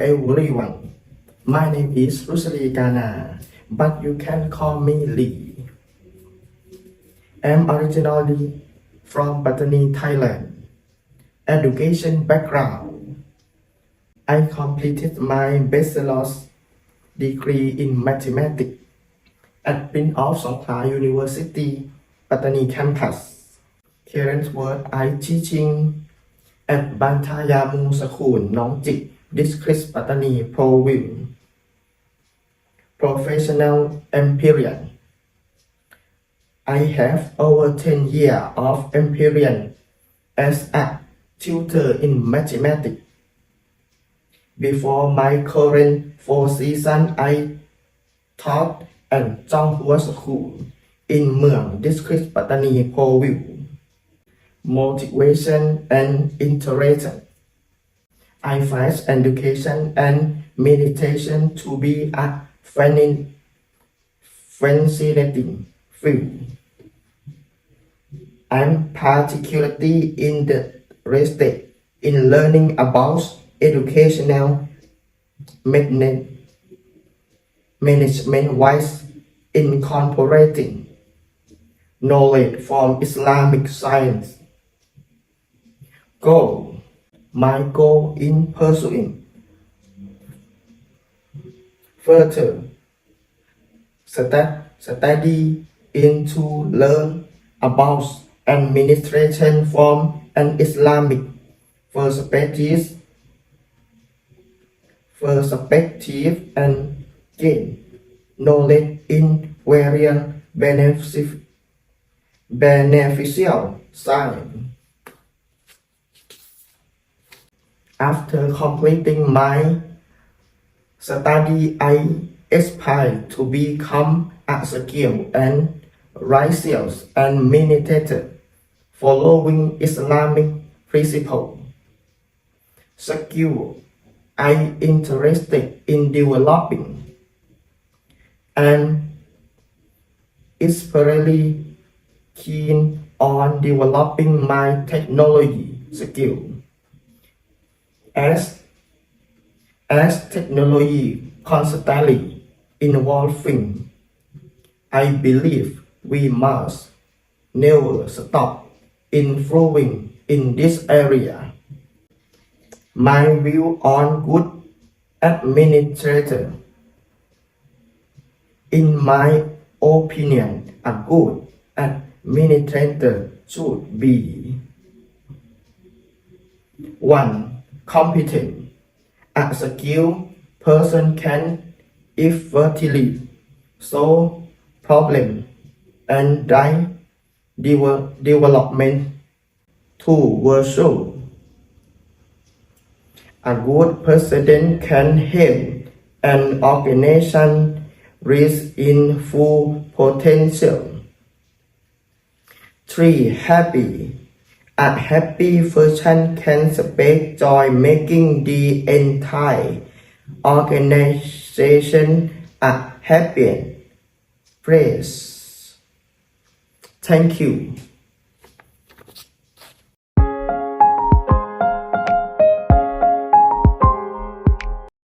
everyone. My name is Rusli Gana, but you can call me Lee. I'm originally from Pattani, Thailand. Education background. I completed my bachelor's degree in mathematics at Prince of Songkhla University, Pattani campus. Current work I teaching at Bantayamu School, Nongjik, District Pattani Province. Professional experience. I have over 10 years of experience as a tutor in mathematics. Before my current four season, I taught at Zhanghua School in Mueang District, Pattani Province. Motivation and interest. I find education and meditation to be a fascinating field. I'm particularly interested in learning about educational management management wise incorporating knowledge from Islamic science. Goal My goal in pursuing. Further stu- study into learn about administration from an Islamic. Perspective perspective and gain knowledge in various benefic- beneficial science. After completing my study, I aspire to become a skilled and righteous and meditator following Islamic principle. Skill I interested in developing and especially keen on developing my technology skill. As as technology constantly evolving, I believe we must never stop improving in this area. My view on good administrator. In my opinion, a good administrator should be 1. Competent. A skilled person can effectively solve problems and drive devel- development to virtue. A good president can help an organization reach in full potential. 3. Happy. A happy person can spread joy making the entire organization a happy place. Thank you.